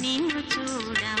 నిన్ను చూడా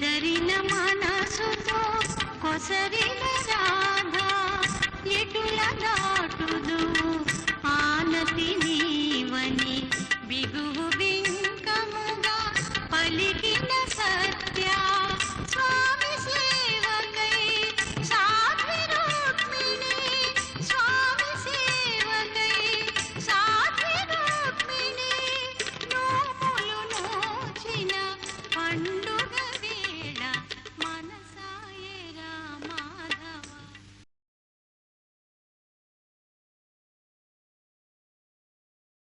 చెదరిన మనసుతో కొసరి